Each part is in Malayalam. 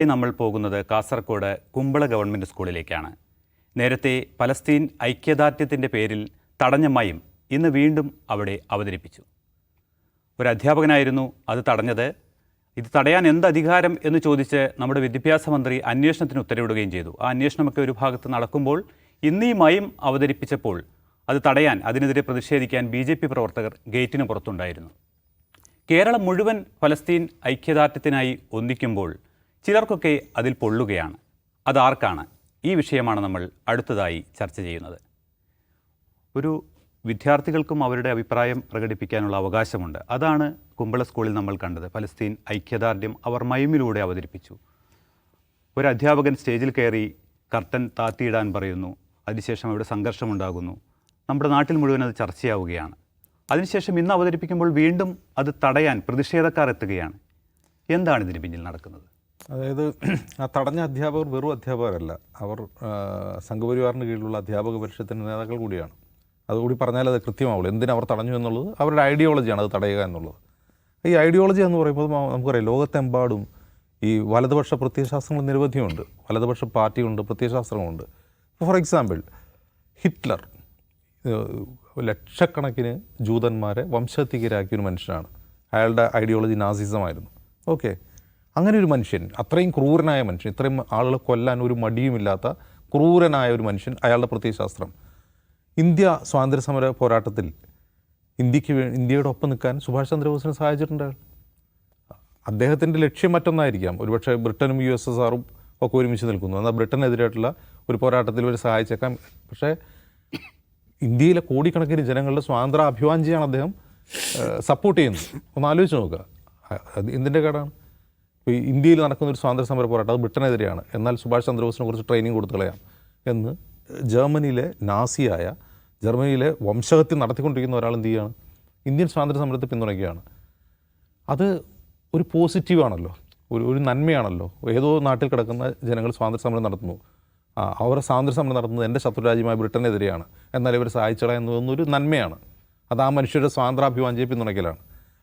ഇനി നമ്മൾ പോകുന്നത് കാസർഗോഡ് കുമ്പള ഗവൺമെന്റ് സ്കൂളിലേക്കാണ്. നേരത്തെ പലസ്തീൻ ഐക്യദാർഢ്യത്തിന്റെ പേരിൽ തടഞ്ഞ മയം ഇന്ന് വീണ്ടും അവിടെ അവതരിപ്പിച്ചു. ഒരു അധ്യാപകനായിരുന്നു അത് തടഞ്ഞത്. ഇത് തടയാൻ എന്ത് അധികാരം എന്ന് ചോദിച്ച് നമ്മുടെ വിദ്യാഭ്യാസ മന്ത്രി അന്വേഷണത്തിന് ഉത്തരവിടുകയും ചെയ്തു. ആ അന്വേഷണമൊക്കെ ഒരു ഭാഗത്ത് നടക്കുമ്പോൾ ഇന്ന് ഈ മയം അവതരിപ്പിച്ചപ്പോൾ അത് തടയാൻ അതിനെതിരെ പ്രതിഷേധിക്കാൻ ബി ജെ പി പ്രവർത്തകർ ഗേറ്റിന് പുറത്തുണ്ടായിരുന്നു. കേരളം മുഴുവൻ ഫലസ്തീൻ ഐക്യദാർഢ്യത്തിനായി ഒന്നിക്കുമ്പോൾ ചിലർക്കൊക്കെ അതിൽ പൊള്ളുകയാണ്. അതാർക്കാണ്? ഈ വിഷയമാണ് നമ്മൾ അടുത്തതായി ചർച്ച ചെയ്യുന്നത്. ഒരു വിദ്യാർത്ഥികൾക്കും അവരുടെ അഭിപ്രായം പ്രകടിപ്പിക്കാനുള്ള അവകാശമുണ്ട്. അതാണ് കുമ്പള സ്കൂളിൽ നമ്മൾ കണ്ടത്. ഫലസ്തീൻ ഐക്യദാർഢ്യം അവർ മയമിലൂടെ അവതരിപ്പിച്ചു. ഒരു അധ്യാപകൻ സ്റ്റേജിൽ കയറി കർട്ടൻ താത്തിയിടാൻ പറയുന്നു. അതിനുശേഷം അവിടെ സംഘർഷമുണ്ടാകുന്നു. നമ്മുടെ നാട്ടിൽ മുഴുവൻ അത് ചർച്ചയാവുകയാണ്. അതിനുശേഷം ഇന്ന് അവതരിപ്പിക്കുമ്പോൾ വീണ്ടും അത് തടയാൻ പ്രതിഷേധക്കാർ എത്തുകയാണ്. എന്താണ് ഇതിന് പിന്നിൽ നടക്കുന്നത്? അതായത് ആ തടഞ്ഞ അധ്യാപകർ വെറും അധ്യാപകരല്ല. അവർ സംഘപരിവാറിന് കീഴിലുള്ള അധ്യാപക പരിഷത്തിന്റെ നേതാക്കൾ കൂടിയാണ്. അതുകൂടി പറഞ്ഞാൽ അത് കൃത്യമാവുള്ളൂ. എന്തിനവർ അവർ തടഞ്ഞു എന്നുള്ളത് അവരുടെ ഐഡിയോളജിയാണ് അത് തടയുക എന്നുള്ളത്. ഈ ഐഡിയോളജി എന്ന് പറയുമ്പോൾ നമുക്കറിയാം ലോകത്തെമ്പാടും ഈ വലതുപക്ഷ പ്രത്യയശാസ്ത്രങ്ങൾ നിരവധിയുണ്ട്. വലതുപക്ഷ പാർട്ടിയുണ്ട് പ്രത്യയശാസ്ത്രങ്ങളുണ്ട്. ഫോർ എക്സാമ്പിൾ ഹിറ്റ്ലർ ലക്ഷക്കണക്കിന് ജൂതന്മാരെ വംശഹത്യകരാക്കിയ ഒരു മനുഷ്യനാണ്. അയാളുടെ ഐഡിയോളജി നാസിസമായിരുന്നു. ഓക്കെ അങ്ങനെ ഒരു മനുഷ്യൻ അത്രയും ക്രൂരനായ മനുഷ്യൻ ഇത്രയും ആളുകളെ കൊല്ലാൻ ഒരു മടിയുമില്ലാത്ത ക്രൂരനായ ഒരു മനുഷ്യൻ അയാളുടെ പ്രത്യയശാസ്ത്രം ഇന്ത്യ സ്വാതന്ത്ര്യ സമര പോരാട്ടത്തിൽ ഇന്ത്യയ്ക്ക് ഇന്ത്യയുടെ ഒപ്പം നിൽക്കാൻ സുഭാഷ് ചന്ദ്രബോസിനെ സഹായിച്ചിട്ടുണ്ട് അദ്ദേഹത്തിന്റെ ലക്ഷ്യം മറ്റൊന്നായിരിക്കാം. ഒരുപക്ഷെ ബ്രിട്ടനും യു എസ് എസ് ആറും ഒക്കെ ഒരുമിച്ച് നിൽക്കുന്നു. എന്നാൽ ബ്രിട്ടനെതിരായിട്ടുള്ള ഒരു പോരാട്ടത്തിൽ ഇവർ സഹായിച്ചേക്കാം. പക്ഷേ ഇന്ത്യയിലെ കോടിക്കണക്കിന് ജനങ്ങളുടെ സ്വാതന്ത്ര്യ അഭിവാഞ്ചിയാണ് അദ്ദേഹം സപ്പോർട്ട് ചെയ്യുന്നത്. ഒന്ന് ആലോചിച്ച് നോക്കുക. എന്തിന്റെ കേടാണ്? ഇപ്പോൾ ഇന്ത്യയിൽ നടക്കുന്ന ഒരു സ്വാതന്ത്ര്യ സമര പോരാട്ടം അത് ബ്രിട്ടനെതിരെയാണ്. എന്നാൽ സുഭാഷ് ചന്ദ്രബോസിനെ കുറിച്ച് ട്രെയിനിങ് കൊടുത്തു കളയാം എന്ന് ജർമ്മനിയിലെ നാസിയായ ജർമ്മനിയിലെ വംശഹത്യ നടത്തിക്കൊണ്ടിരിക്കുന്ന ഒരാൾ എന്ത് ചെയ്യുകയാണ് ഇന്ത്യൻ സ്വാതന്ത്ര്യ സമരത്തെ പിന്തുണയ്ക്കുകയാണ്. അത് ഒരു പോസിറ്റീവാണല്ലോ ഒരു ഒരു നന്മയാണല്ലോ. ഏതോ നാട്ടിൽ കിടക്കുന്ന ജനങ്ങൾ സ്വാതന്ത്ര്യ സമരം നടത്തുന്നു. അവരുടെ സ്വാതന്ത്ര്യ സമരം നടത്തുന്നത് എന്റെ ശത്രുരാജ്യമായ ബ്രിട്ടനെതിരെയാണ്. എന്നാൽ ഇവർ സഹായിച്ചട എന്നതൊന്നൊരു നന്മയാണ്. അത് ആ മനുഷ്യരുടെ സ്വാതന്ത്ര്യാഭിവാഞ്ചിയെ പിന്തുണയ്ക്കലാണ്.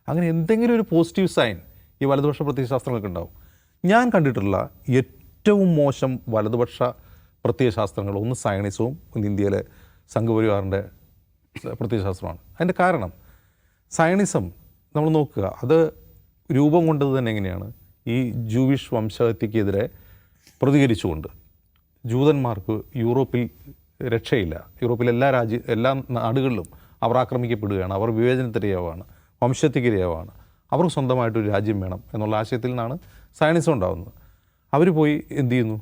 അങ്ങനെ എന്തെങ്കിലും ഒരു പോസിറ്റീവ് സൈൻ ഈ വലതുപക്ഷ പ്രത്യയശാസ്ത്രങ്ങളൊക്കെ ഉണ്ടാവും. ഞാൻ കണ്ടിട്ടുള്ള ഏറ്റവും മോശം വലതുപക്ഷ പ്രത്യയശാസ്ത്രങ്ങൾ ഒന്ന് സയണിസവും ഒന്ന് ഇന്ത്യയിലെ സംഘപരിവാറിന്റെ പ്രത്യയശാസ്ത്രമാണ്. അതിന്റെ കാരണം സയണിസം നമ്മൾ നോക്കുക അത് രൂപം കൊണ്ടത് തന്നെ എങ്ങനെയാണ്? ഈ ജൂവിഷ് വംശഹത്യക്കെതിരെ പ്രതികരിച്ചുകൊണ്ട്. ജൂതന്മാർക്ക് യൂറോപ്പിൽ രക്ഷയില്ല. യൂറോപ്പിലെ എല്ലാ രാജ്യ എല്ലാ നാടുകളിലും അവർ ആക്രമിക്കപ്പെടുകയാണ്. അവർ വിവേചനത്തിരയാവാണ് വംശത്തിക്കിരയാവാണ്. അവർക്ക് സ്വന്തമായിട്ടൊരു രാജ്യം വേണം എന്നുള്ള ആശയത്തിൽ നിന്നാണ് സയനിസം ഉണ്ടാകുന്നത് അവർ പോയി എന്ത് ചെയ്യുന്നു?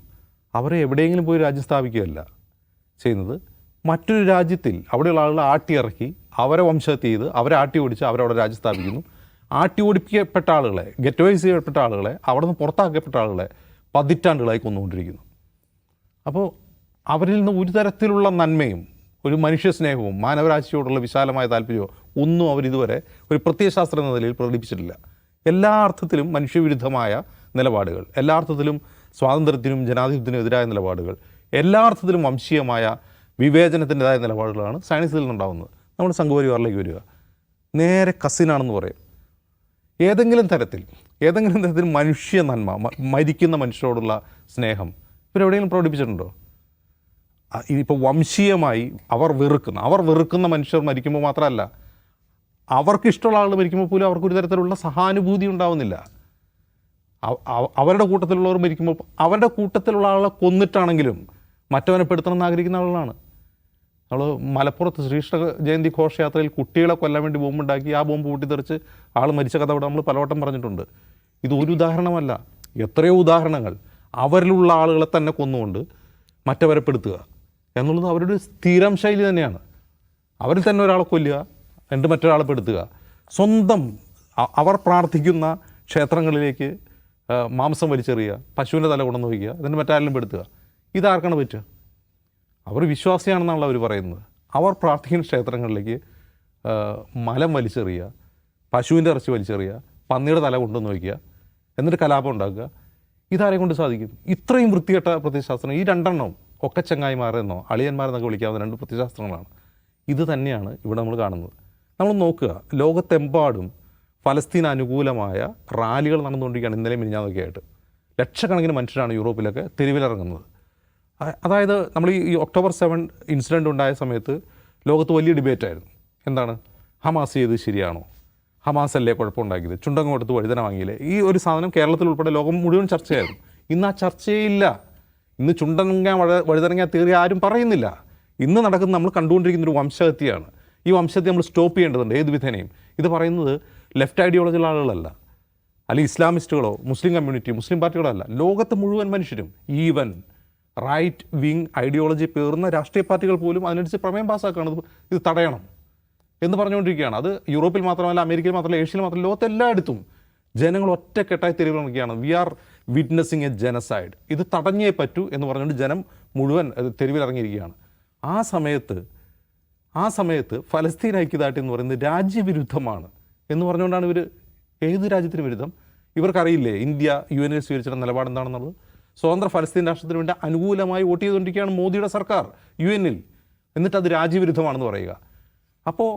അവരെ എവിടെയെങ്കിലും പോയി രാജ്യം സ്ഥാപിക്കുകയല്ല ചെയ്യുന്നത്. മറ്റൊരു രാജ്യത്തിൽ അവിടെയുള്ള ആളുകളെ ആട്ടിയിറക്കി അവരെ വംശഹത്യ ചെയ്ത് അവരെ ആട്ടി ഓടിച്ച് അവരവിടെ രാജ്യം സ്ഥാപിക്കുന്നു. ആട്ടി ഓടിപ്പിക്കപ്പെട്ട ആളുകളെ ഗെറ്റോയിസ് ചെയ്യപ്പെട്ട ആളുകളെ അവിടെ നിന്ന് പുറത്താക്കപ്പെട്ട ആളുകളെ പതിറ്റാണ്ടുകളായി കൊന്നുകൊണ്ടിരിക്കുന്നു. അപ്പോൾ അവരിൽ നിന്ന് ഒരു തരത്തിലുള്ള നന്മയും ഒരു മനുഷ്യസ്നേഹവും മാനവരാശിയോടുള്ള വിശാലമായ താല്പര്യവും ഒന്നും അവരിതുവരെ ഒരു പ്രത്യയശാസ്ത്ര എന്ന നിലയിൽ പ്രകടിപ്പിച്ചിട്ടില്ല. എല്ലാ അർത്ഥത്തിലും മനുഷ്യവിരുദ്ധമായ നിലപാടുകൾ എല്ലാ അർത്ഥത്തിലും സ്വാതന്ത്ര്യത്തിനും ജനാധിപത്യത്തിനും എതിരായ നിലപാടുകൾ എല്ലാ അർത്ഥത്തിലും വംശീയമായ വിവേചനത്തിന്റെതായ നിലപാടുകളാണ് സയൻസിൽ നിന്നുണ്ടാകുന്നത് നമ്മുടെ സംഘപരിവാറിലേക്ക് വരിക. നേരെ കസിനാണെന്ന് പറയും. ഏതെങ്കിലും തരത്തിൽ ഏതെങ്കിലും തരത്തിൽ മനുഷ്യ നന്മ മരിക്കുന്ന മനുഷ്യരോടുള്ള സ്നേഹം ഇവരെവിടെയെങ്കിലും പ്രകടിപ്പിച്ചിട്ടുണ്ടോ? ഇപ്പോൾ വംശീയമായി അവർ വെറുക്കുന്ന. അവർ വെറുക്കുന്ന മനുഷ്യർ മരിക്കുമ്പോൾ മാത്രമല്ല അവർക്കിഷ്ടമുള്ള ആൾ മരിക്കുമ്പോൾ പോലും അവർക്ക് ഒരു തരത്തിലുള്ള സഹാനുഭൂതി ഉണ്ടാവുന്നില്ല. അവ- അവ- അവരുടെ കൂട്ടത്തിലുള്ളവർ മരിക്കുമ്പോൾ അവരുടെ കൂട്ടത്തിലുള്ള ആളെ കൊന്നിട്ടാണെങ്കിലും മറ്റവനെ പെടുത്തണം എന്ന് ആഗ്രഹിക്കുന്ന ആളുകളാണ്. നമ്മൾ മലപ്പുറത്ത് ശ്രീകൃഷ്ണ ജയന്തി ഘോഷയാത്രയിൽ കുട്ടികളെ കൊല്ലാൻ വേണ്ടി ബോംബുണ്ടാക്കി ആ ബോംബ് പൊട്ടിത്തെറിച്ച് ആൾ മരിച്ച കഥ ഇവിടെ നമ്മൾ പലവട്ടം പറഞ്ഞിട്ടുണ്ട്. ഇത് ഒരു ഉദാഹരണമല്ല എത്രയോ ഉദാഹരണങ്ങൾ അവരിലുള്ള ആളുകളെ തന്നെ കൊന്നുകൊണ്ട് മറ്റവരെ പെടുത്തുക. എന്നുള്ളത് അവരുടെ സ്ഥിരം ശൈലി തന്നെയാണ്. അവരിൽ തന്നെ ഒരാളെ കൊല്ലുക രണ്ട് മറ്റൊരാളെ പെടുത്തുക. സ്വന്തം അവർ പ്രാർത്ഥിക്കുന്ന ക്ഷേത്രങ്ങളിലേക്ക് മാംസം വലിച്ചെറിയുക പശുവിന്റെ തല കൊണ്ടുവന്ന് വയ്ക്കുക എന്നിട്ട് മറ്റാരെങ്കിലും പെടുത്തുക. ഇതാർക്കാണ് പറ്റുക? അവർ വിശ്വാസിയാണെന്നാണല്ലോ അവർ പറയുന്നത്. അവർ പ്രാർത്ഥിക്കുന്ന ക്ഷേത്രങ്ങളിലേക്ക് മലം വലിച്ചെറിയുക പശുവിന്റെ ഇറച്ചി വലിച്ചെറിയുക പന്നിയുടെ തല കൊണ്ടുവന്ന് വയ്ക്കുക എന്നിട്ട് കലാപം ഉണ്ടാക്കുക. ഇതാരെ കൊണ്ട് സാധിക്കും? ഇത്രയും വൃത്തികെട്ട പ്രത്യയശാസ്ത്രം ഈ രണ്ടെണ്ണം ഒക്കെ ചങ്ങായിമാരെന്നോ അളിയന്മാരെന്നൊക്കെ വിളിക്കാവുന്ന രണ്ട് പ്രത്യശാസ്ത്രങ്ങളാണ് ഇത് തന്നെയാണ് ഇവിടെ നമ്മൾ കാണുന്നത്. നമ്മൾ നോക്കുക ലോകത്തെമ്പാടും ഫലസ്തീൻ അനുകൂലമായ റാലികൾ നടന്നുകൊണ്ടിരിക്കുകയാണ് ഇന്നലെ മിനിഞ്ഞാന്നൊക്കെ ആയിട്ട്. ലക്ഷക്കണക്കിന് മനുഷ്യരാണ് യൂറോപ്പിലൊക്കെ തെരുവിലിറങ്ങുന്നത്. അതായത് നമ്മൾ ഈ ഒക്ടോബർ സെവൻ ഇൻസിഡന്റ് ഉണ്ടായ സമയത്ത് ലോകത്ത് വലിയ ഡിബേറ്റായിരുന്നു. എന്താണ്? ഹമാസ് ചെയ്ത് ശരിയാണോ? ഹമാസ് അല്ലേ കുഴപ്പമുണ്ടാക്കിയത് ചുണ്ടങ്ങോട്ടത്ത് വഴുതന വാങ്ങിയില്ലേ? ഈ ഒരു സാധനം കേരളത്തിൽ ഉൾപ്പെടെ ലോകം മുഴുവൻ ചർച്ചയായിരുന്നു. ഇന്ന് ആ ചർച്ചയില്ല ഇന്ന് ചുണ്ടനങ്ങ വഴ വഴുതനങ്ങ തീറി ആരും പറയുന്നില്ല. ഇന്ന് നടക്കുന്ന നമ്മൾ കണ്ടുകൊണ്ടിരിക്കുന്ന ഒരു വംശഹത്യയാണ്. ഈ വംശത്തെ നമ്മൾ സ്റ്റോപ്പ് ചെയ്യേണ്ടതുണ്ട്. ഏത് വിധേനയും. ഇത് പറയുന്നത് ലെഫ്റ്റ് ഐഡിയോളജിയുള്ള ആളുകളല്ല. അല്ലെങ്കിൽ ഇസ്ലാമിസ്റ്റുകളോ മുസ്ലിം കമ്മ്യൂണിറ്റി മുസ്ലിം പാർട്ടികളോ അല്ല. ലോകത്തെ മുഴുവൻ മനുഷ്യരും ഈവൻ റൈറ്റ് വിങ് ഐഡിയോളജി പേർന്ന രാഷ്ട്രീയ പാർട്ടികൾ പോലും അതിനനുസരിച്ച് പ്രമേയം പാസ്സാക്കുകയാണ് ഇത് തടയണം എന്ന് പറഞ്ഞുകൊണ്ടിരിക്കുകയാണ്. അത് യൂറോപ്പിൽ മാത്രമല്ല അമേരിക്കയിൽ മാത്രമല്ല ഏഷ്യയിൽ മാത്രമല്ല ലോകത്തെല്ലായിടത്തും ജനങ്ങൾ ഒറ്റക്കെട്ടായി തെരുവിലിറങ്ങുകയാണ് we are witnessing a genocide. ഇത് തടഞ്ഞേ പറ്റൂ എന്ന് പറഞ്ഞുകൊണ്ട് ജനം മുഴുവൻ തെരുവിലിറങ്ങിയിരിക്കുകയാണ്. ആ സമയത്ത് ആ സമയത്ത് ഫലസ്തീൻ ഐക്യദാർഢ്യം എന്ന് പറയുന്നത് രാജ്യവിരുദ്ധമാണ് എന്ന് പറഞ്ഞുകൊണ്ടാണ് ഇവർ ഏത് രാജ്യത്തിന് വിരുദ്ധം? ഇവർക്കറിയില്ലേ ഇന്ത്യ യു എൻ സ്വീകരിച്ചിട്ട് നിലപാട് എന്താണെന്നുള്ളത് സ്വതന്ത്ര ഫലസ്തീൻ രാഷ്ട്രത്തിന് വേണ്ടി അനുകൂലമായി വോട്ട് ചെയ്തുകൊണ്ടിരിക്കുകയാണ് മോദിയുടെ സർക്കാർ യു എന്നിൽ എന്നിട്ട് അത് രാജ്യവിരുദ്ധമാണെന്ന് പറയുക. അപ്പോൾ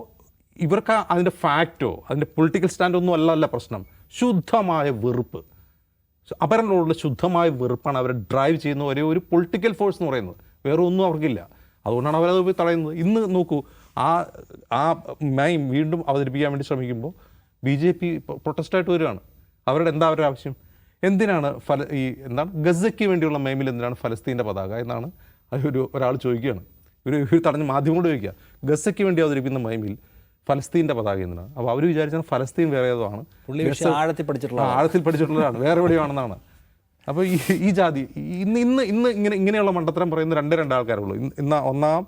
ഇവർക്ക് അതിന്റെ ഫാക്റ്റോ അതിന്റെ പൊളിറ്റിക്കൽ സ്റ്റാൻഡോ ഒന്നും അല്ല അല്ല പ്രശ്നം. ശുദ്ധമായ വെറുപ്പ്. അപരനോടുള്ള ശുദ്ധമായ വെറുപ്പാണ് അവരെ ഡ്രൈവ് ചെയ്യുന്ന ഒരേ ഒരു പൊളിറ്റിക്കൽ ഫോഴ്സ് എന്ന് പറയുന്നത്. വേറെ ഒന്നും അവർക്കില്ല. അതുകൊണ്ടാണ് അവരത് തടയുന്നത്. ഇന്ന് നോക്കൂ ആ ആ മൈം വീണ്ടും അവതരിപ്പിക്കാൻ വേണ്ടി ശ്രമിക്കുമ്പോൾ ബി ജെ പി പ്രൊട്ടസ്റ്റായിട്ട് വരികയാണ്. അവരുടെ എന്താ അവരുടെ ആവശ്യം? എന്തിനാണ് ഫല ഈ എന്താണ് ഗസയ്ക്ക് വേണ്ടിയുള്ള മൈമിൽ എന്തിനാണ് ഫലസ്തീന്റെ പതാക എന്നാണ് ഒരു ഒരാൾ ചോദിക്കുകയാണ്. ഒരു ഒരു തടഞ്ഞ് മാധ്യമങ്ങളോട് ചോദിക്കുക. ഗസയ്ക്ക് വേണ്ടി അവതരിപ്പിക്കുന്ന മൈമിൽ ഫലസ്തീന്റെ പതാക എന്തിനാണ് അപ്പോൾ അവർ വിചാരിച്ചാൽ ഫലസ്തീൻ വേറെ ഏതോ ആണ്. ആഴത്തിൽ പഠിച്ചിട്ടുള്ള ആഴത്തിൽ പഠിച്ചിട്ടുള്ളതാണ്. വേറെ എവിടെയാണെന്നാണ്. അപ്പോൾ ഈ ഈ ജാതി ഇന്ന് ഇന്ന് ഇന്ന് ഇങ്ങനെ ഇങ്ങനെയുള്ള മണ്ടത്തരം പറയുന്ന രണ്ട് രണ്ട് ആൾക്കാരുള്ളൂ. ഇന്ന് ഇന്ന് ഒന്നാം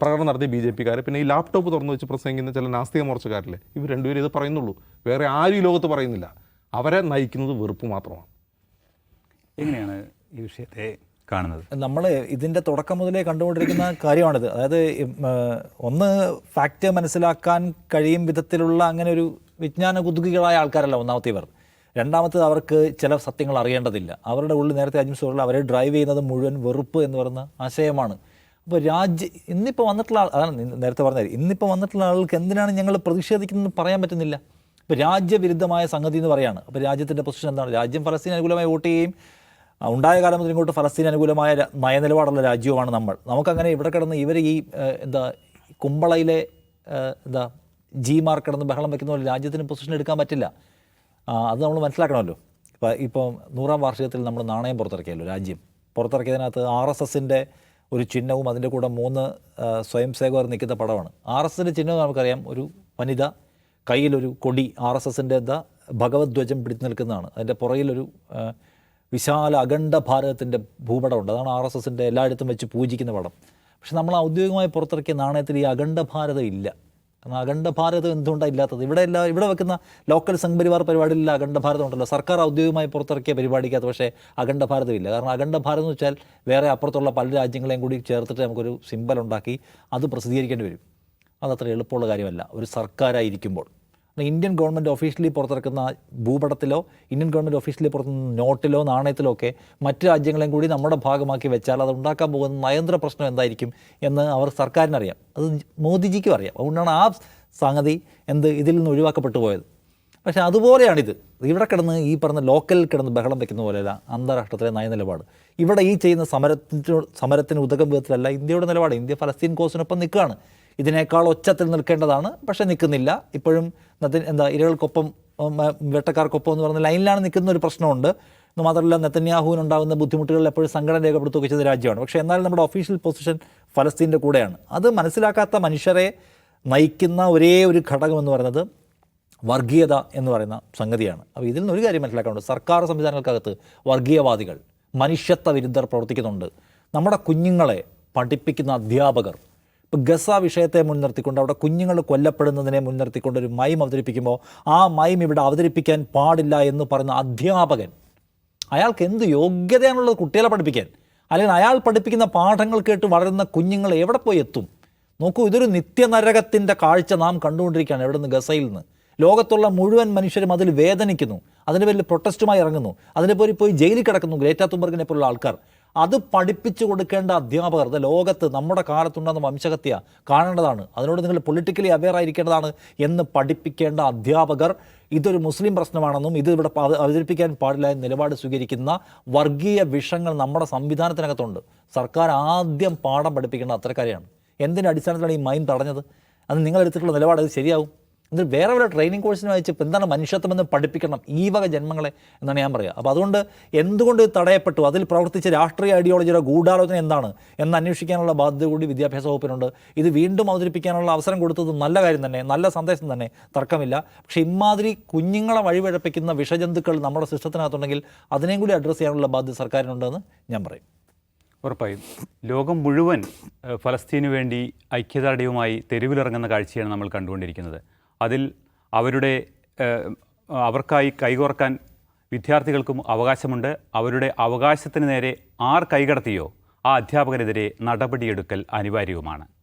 പ്രകടനം നടത്തിയ ബി ജെ പിക്കാർ പിന്നെ ഈ ലാപ്ടോപ്പ് തുറന്നു വെച്ച് പ്രസംഗിക്കുന്ന ചില നാസ്തിക മോർച്ചക്കാരില്ലേ ഇവർ രണ്ടുപേരും ഇത് പറയുന്നുള്ളൂ. വേറെ ആരും ഈ ലോകത്ത് പറയുന്നില്ല. അവരെ നയിക്കുന്നത് വെറുപ്പ് മാത്രമാണ്. എങ്ങനെയാണ് ഈ വിഷയത്തെ കാണുന്നത്. നമ്മൾ ഇതിന്റെ തുടക്കം മുതലേ കണ്ടുകൊണ്ടിരിക്കുന്ന കാര്യമാണിത്. അതായത് ഒന്ന് ഫാക്റ്റ് മനസ്സിലാക്കാൻ കഴിയും വിധത്തിലുള്ള അങ്ങനെ ഒരു വിജ്ഞാന കുതുകികളായ ആൾക്കാരല്ല ഒന്നാമത്തെ ഇവർ. രണ്ടാമത്തത് അവർക്ക് ചില സത്യങ്ങൾ അറിയേണ്ടതില്ല. അവരുടെ ഉള്ളിൽ നേരത്തെ അജിം പറഞ്ഞ അവരെ ഡ്രൈവ് ചെയ്യുന്നത് മുഴുവൻ വെറുപ്പ് എന്ന് പറയുന്ന ആശയമാണ്. അപ്പോൾ രാജ്യ ഇന്നിപ്പോൾ വന്നിട്ടുള്ള അതാണ് നേരത്തെ പറഞ്ഞത്. ഇന്നിപ്പോൾ വന്നിട്ടുള്ള ആൾക്ക് എന്തിനാണ് ഞങ്ങൾ പ്രതിഷേധിക്കുന്നത് പറയാൻ പറ്റുന്നില്ല. ഇപ്പോൾ രാജ്യവിരുദ്ധമായ സംഗതി എന്ന് പറയാണ്. അപ്പോൾ രാജ്യത്തിന്റെ പൊസിഷൻ എന്താണ്? രാജ്യം ഫലസ്തീൻ അനുകൂലമായി വോട്ട് ചെയ്യുകയും ഉണ്ടായ കാലം മുതൽ ഇങ്ങോട്ട് ഫലസ്തീൻ അനുകൂലമായ നയ നയനിലപാടുള്ള രാജ്യവുമാണ് നമ്മൾ. നമുക്കങ്ങനെ ഇവിടെ കിടന്ന് ഇവർ ഈ എന്താ കുമ്പളയിലെ എന്താ ജി മാർക്ക് കിടന്ന് ബഹളം വയ്ക്കുന്ന പോലെ രാജ്യത്തിന് പൊസിഷൻ എടുക്കാൻ പറ്റില്ല. അത് നമ്മൾ മനസ്സിലാക്കണമല്ലോ. ഇപ്പോൾ ഇപ്പം നൂറാം വാർഷികത്തിൽ നമ്മൾ നാണയം പുറത്തിറക്കിയല്ലോ രാജ്യം. പുറത്തിറക്കിയതിനകത്ത് ആർ എസ് എസിന്റെ ഒരു ചിഹ്നവും അതിന്റെ കൂടെ മൂന്ന് സ്വയം സേവകർ നിൽക്കുന്ന പടമാണ് ആർ എസ് എസിന്റെ ചിഹ്നം നമുക്കറിയാം ഒരു വനിത കയ്യിലൊരു കൊടി ആർ എസ് എസിന്റെ എന്താ ഭഗവത് ധ്വജം പിടിച്ചു നിൽക്കുന്നതാണ്. അതിന്റെ പുറകിലൊരു വിശാല അഖണ്ഡ ഭാരതത്തിന്റെ ഭൂപടമുണ്ട്. അതാണ് ആർ എസ് എസിന്റെ എല്ലായിടത്തും വെച്ച് പൂജിക്കുന്ന പടം. പക്ഷെ നമ്മൾ ഔദ്യോഗികമായി പുറത്തിറക്കിയ നാണയത്തിൽ ഈ അഖണ്ഡ ഭാരതം ഇല്ല. കാരണം അഖണ്ഡ ഭാരതം എന്തുകൊണ്ടാണ് ഇല്ലാത്തത്? ഇവിടെ എല്ലാ ഇവിടെ വെക്കുന്ന ലോക്കൽ സംഘപരിവാർ പരിപാടിയിൽ അഖണ്ഡ ഭാരതം ഉണ്ടല്ലോ. സർക്കാർ ഔദ്യോഗികമായി പുറത്തിറക്കിയ പരിപാടിക്കകത്ത് പക്ഷേ അഖണ്ഡ ഭാരതം ഇല്ല. കാരണം അഖണ്ഡ ഭാരതം എന്ന് വെച്ചാൽ വേറെ അപ്പുറത്തുള്ള പല രാജ്യങ്ങളെയും കൂടി ചേർത്തിട്ട് നമുക്കൊരു സിമ്പൽ ഉണ്ടാക്കി അത് പ്രസിദ്ധീകരിക്കേണ്ടി വരും. അതത്ര എളുപ്പമുള്ള കാര്യമല്ല. ഒരു സർക്കാരായിരിക്കുമ്പോൾ. ഇന്ത്യൻ ഗവൺമെന്റ് ഒഫീഷ്യലി പുറത്തിറക്കുന്ന ഭൂപടത്തിലോ ഇന്ത്യൻ ഗവൺമെന്റ് ഒഫീഷ്യലി പുറത്തുനിന്ന് നോട്ടിലോ നാണയത്തിലോ ഒക്കെ മറ്റ് രാജ്യങ്ങളെയും കൂടി നമ്മുടെ ഭാഗമാക്കി വെച്ചാൽ അത് ഉണ്ടാക്കാൻ പോകുന്ന നയന്ത്ര പ്രശ്നം എന്തായിരിക്കും എന്ന് അവർ സർക്കാരിനറിയാം. അത് മോദിജിക്കും അറിയാം. അതുകൊണ്ടാണ് ആ സംഗതി എന്ത് ഇതിൽ നിന്ന് ഒഴിവാക്കപ്പെട്ടു പോയത്. പക്ഷേ അതുപോലെയാണിത്. ഇവിടെ കിടന്ന് ഈ പറഞ്ഞ ലോക്കൽ കിടന്ന് ബഹളം വയ്ക്കുന്ന പോലെയല്ല അന്താരാഷ്ട്രത്തിലെ നയനിലപാട്. ഇവിടെ ഈ ചെയ്യുന്ന സമരത്തിന് സമരത്തിന് ഉതകം വിധത്തിലല്ല ഇന്ത്യയുടെ നിലപാട്. ഇന്ത്യ ഫലസ്തീൻ കോസിനൊപ്പം നിൽക്കുകയാണ്. ഇതിനേക്കാൾ ഒച്ചത്തിൽ നിൽക്കേണ്ടതാണ്. പക്ഷേ നിൽക്കുന്നില്ല. ഇപ്പോഴും നത്തി- എന്താ ഇരകൾക്കൊപ്പം വെട്ടക്കാർക്കൊപ്പം എന്ന് പറഞ്ഞ ലൈനിലാണ് നിൽക്കുന്ന ഒരു പ്രശ്നമുണ്ട്. എന്ന് മാത്രമല്ല നെത്തന്യാഹുവിനുണ്ടാകുന്ന ബുദ്ധിമുട്ടുകളിൽ എപ്പോഴും സങ്കടം രേഖപ്പെടുത്തുകയൊക്കെ ചെയ്ത രാജ്യമാണ്. പക്ഷേ എന്നാലും നമ്മുടെ ഒഫീഷ്യൽ പൊസിഷൻ ഫലസ്തീന്റെ കൂടെയാണ്. അത് മനസ്സിലാക്കാത്ത മനുഷ്യരെ നയിക്കുന്ന ഒരേ ഒരു ഘടകം എന്ന് പറയുന്നത് വർഗീയത എന്ന് പറയുന്ന സംഗതിയാണ്. അപ്പോൾ ഇതിൽ നിന്ന് ഒരു കാര്യം മനസ്സിലാക്കാനുണ്ട്. സർക്കാർ സംവിധാനങ്ങൾക്കകത്ത് വർഗീയവാദികൾ മനുഷ്യത്വ വിരുദ്ധർ പ്രവർത്തിക്കുന്നുണ്ട്. നമ്മുടെ കുഞ്ഞുങ്ങളെ പഠിപ്പിക്കുന്ന അധ്യാപകർ ഇപ്പോൾ ഗസ വിഷയത്തെ മുൻനിർത്തിക്കൊണ്ട് അവിടെ കുഞ്ഞുങ്ങൾ കൊല്ലപ്പെടുന്നതിനെ മുൻനിർത്തിക്കൊണ്ട് ഒരു മൈം അവതരിപ്പിക്കുമ്പോൾ ആ മൈം ഇവിടെ അവതരിപ്പിക്കാൻ പാടില്ല എന്ന് പറയുന്ന അധ്യാപകൻ അയാൾക്ക് എന്ത് യോഗ്യതയാണുള്ളത് കുട്ടികളെ പഠിപ്പിക്കാൻ? അല്ലെങ്കിൽ അയാൾ പഠിപ്പിക്കുന്ന പാഠങ്ങൾ കേട്ട് വളരുന്ന കുഞ്ഞുങ്ങൾ എവിടെ പോയി എത്തും? നോക്കൂ ഇതൊരു നിത്യനരകത്തിന്റെ കാഴ്ച നാം കണ്ടുകൊണ്ടിരിക്കുകയാണ് എവിടെ നിന്ന് ഗസയിൽ നിന്ന്. ലോകത്തുള്ള മുഴുവൻ മനുഷ്യരും അതിൽ വേദനിക്കുന്നു അതിന് പേരിൽ പ്രൊട്ടസ്റ്റുമായി ഇറങ്ങുന്നു. അതിന്റെ പോയി ജയിലിൽ കിടക്കുന്നു ഗ്രേറ്റാ തുമ്പർഗിനെ പോലുള്ള ആൾക്കാർ. അത് പഠിപ്പിച്ചു കൊടുക്കേണ്ട അധ്യാപകർ ഇത് ലോകത്ത് നമ്മുടെ കാലത്തുണ്ടെന്ന വംശഹത്യ കാണേണ്ടതാണ്. അതിനോട് നിങ്ങൾ പൊളിറ്റിക്കലി അവെയർ ആയിരിക്കേണ്ടതാണ് എന്ന് പഠിപ്പിക്കേണ്ട അധ്യാപകർ ഇതൊരു മുസ്ലിം പ്രശ്നമാണെന്നും ഇത് ഇവിടെ അവതരിപ്പിക്കാൻ പാടില്ല എന്ന നിലപാട് സ്വീകരിക്കുന്ന വർഗീയ വിഷങ്ങൾ നമ്മുടെ സംവിധാനത്തിനകത്തുണ്ട്. സർക്കാർ ആദ്യം പാഠം പഠിപ്പിക്കേണ്ട അത്തരക്കാരെയാണ് എന്തിന്റെ അടിസ്ഥാനത്തിലാണ് ഈ മൈൻ തടഞ്ഞത്? അത് നിങ്ങളെടുത്തിട്ടുള്ള നിലപാട് അത് ശരിയാവും. എന്നിട്ട് വേറെ വല്ല ട്രെയിനിങ് കോഴ്സിന് വായിച്ച് ഇപ്പം എന്താണ് മനുഷ്യത്വം എന്ന് പഠിപ്പിക്കണം ഈ വക ജന്മങ്ങളെ എന്നാണ് ഞാൻ പറയുക. അപ്പോൾ അതുകൊണ്ട് എന്തുകൊണ്ട് തടയപ്പെട്ടു? അതിൽ പ്രവർത്തിച്ച രാഷ്ട്രീയ ഐഡിയോളജിയുടെ ഗൂഢാലോചന എന്താണ് എന്ന് അന്വേഷിക്കാനുള്ള ബാധ്യത കൂടി വിദ്യാഭ്യാസ വകുപ്പിനുണ്ട് ഇത് വീണ്ടും അവതരിപ്പിക്കാനുള്ള അവസരം കൊടുത്തത് നല്ല കാര്യം തന്നെ നല്ല സന്ദേശം തന്നെ. തർക്കമില്ല. പക്ഷേ ഇമാതിരി കുഞ്ഞുങ്ങളെ വഴിപഴപ്പിക്കുന്ന വിഷജന്തുക്കൾ നമ്മുടെ സിസ്റ്റത്തിനകത്തുണ്ടെങ്കിൽ അതിനെയും കൂടി അഡ്രസ്സ് ചെയ്യാനുള്ള ബാധ്യത സർക്കാരിനുണ്ടെന്ന് ഞാൻ പറയും. ഉറപ്പായും. ലോകം മുഴുവൻ ഫലസ്തീനു വേണ്ടി ഐക്യദാർഢ്യവുമായി തെരുവിലിറങ്ങുന്ന കാഴ്ചയാണ് നമ്മൾ കണ്ടുകൊണ്ടിരിക്കുന്നത്. അതിൽ അവരുടെ അവർക്കായി കൈകോർക്കാൻ വിദ്യാർത്ഥികൾക്കും അവകാശമുണ്ട്. അവരുടെ അവകാശത്തിന് നേരെ ആർ കൈകടത്തിയോ ആ അധ്യാപകനെതിരെ നടപടിയെടുക്കൽ അനിവാര്യവുമാണ്.